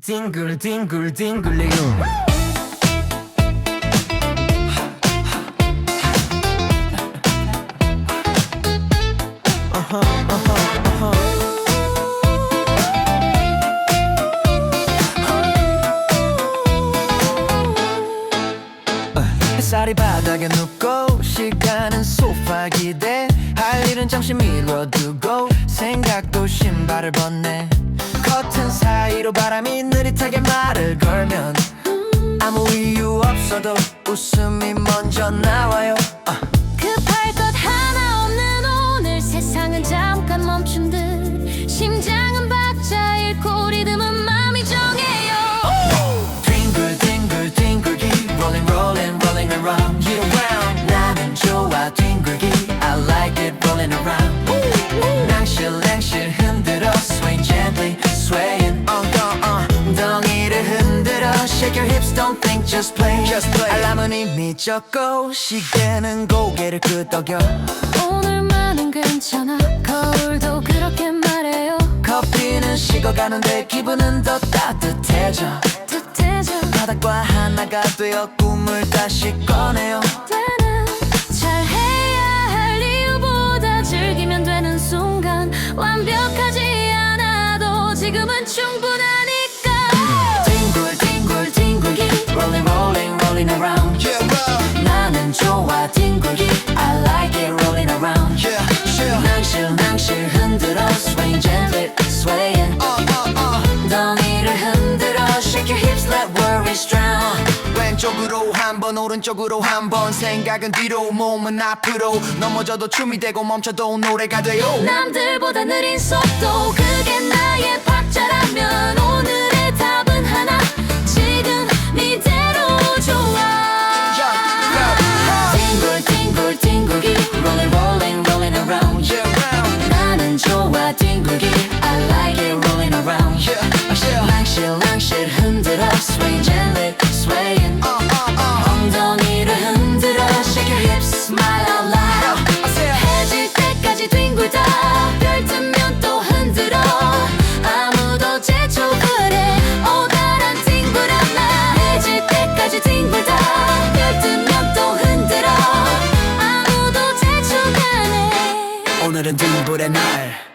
뒹굴 뒹굴 뒹굴레요 햇살이 바닥에 눕고 시간은 소파 기대. 할 일은 잠시 미뤄두고 생각도 신발을 벗네 커튼 사이로 바람이 느릿하게 말을 걸면 아무 이유 없어도 웃음이 먼저 나와 Shake your hips don't think just play, just play. 알람은 이미 졌고 시계는 고개를 끄덕여. 오늘만은 괜찮아. 거울도 그렇게 말해요. 커피는 식어가는데 기분은 더 따뜻해져. 뜻해져. 바닥과 하나가 되어 꿈을 다시 꺼내요. 때는 잘해야 할 이유보다 즐기면 되는 순간 완벽하지 않아도 지금은 충분 좋아 뒹굴기 I like it rolling around. 낭실 낭실 흔들어 Swing gently swaying. 덩이를 흔들어 Shake your hips let worries drown. 왼쪽으로 한번 오른쪽으로 한 번. 생각은 뒤로 몸은 앞으로. 넘어져도 춤이 되고 멈춰도 노래가 돼요. 남들보다 느린 속 오늘은 둥불의 날